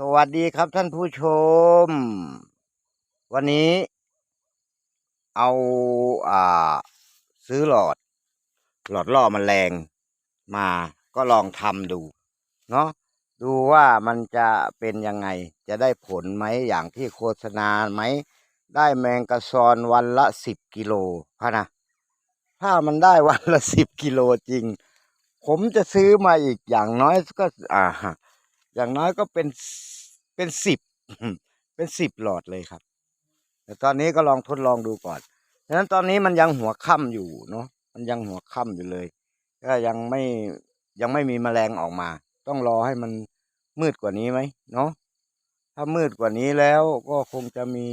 สวัสดีครับท่านผู้ชม วันนี้เอาอ่า ซื้อหลอด หลอดล่อมแมลงมาก็ลองทำดู เนาะดูว่ามันจะเป็นยังไง จะได้ผลไหมอย่างที่โฆษณาไหม ได้แมงกะซอนวันละสิบกิโลพะนะถ้ามันได้วันละสิบกิโลจริง ผมจะซื้อมาอีกอย่างน้อยก็อ่า อย่างน้อยก็เป็นเป็นสิบเป็นสิบหลอดเลยครับ แต่ตอนนี้ก็ลองทดลองดูก่อนฉะนั้นตอนนี้มันยังหัวค่ำอยู่เนาะมันยังหัวค่ำอยู่เลย ก็ยังไม่ยังไม่มีแมลงออกมา ต้องรอให้มันมืดกว่านี้ไหมเนาะถ้ามืดกว่านี้แล้วก็คงจะมี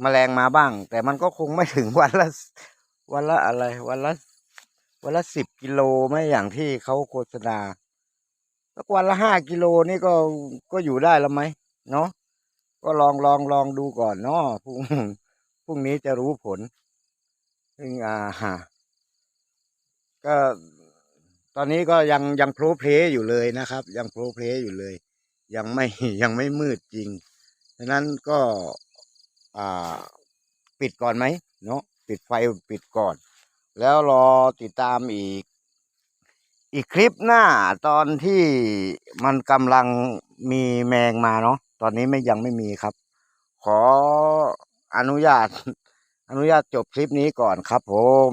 แมลงมาบ้าง แต่มันก็คงไม่ถึงวันละวันละอะไร วันละวันละสิบกิโลไหมอย่างที่เขาโฆษณา สักวันละห้ากิโลนี่ก็ก็อยู่ได้แล้วไหมเนาะก็ลองลองลองดูก่อนเนาะพรุ่งพรุ่งนี้จะรู้ผลซึ่งอ่าฮะก็ตอนนี้ก็ยังยังโพลเพลอยู่เลยนะครับ ยังโพลเพลอยู่เลย ยังไม่ยังไม่มืดจริงฉะนั้นก็อ่าปิดก่อนไหมเนาะปิดไฟปิดก่อน แล้วรอติดตามอีก อีกคลิปหน้าตอนที่มันกำลังมีแมงมาเนาะตอนนี้ไม่ยังไม่มีครับ ขออนุญาต อนุญาตจบคลิปนี้ก่อนครับผม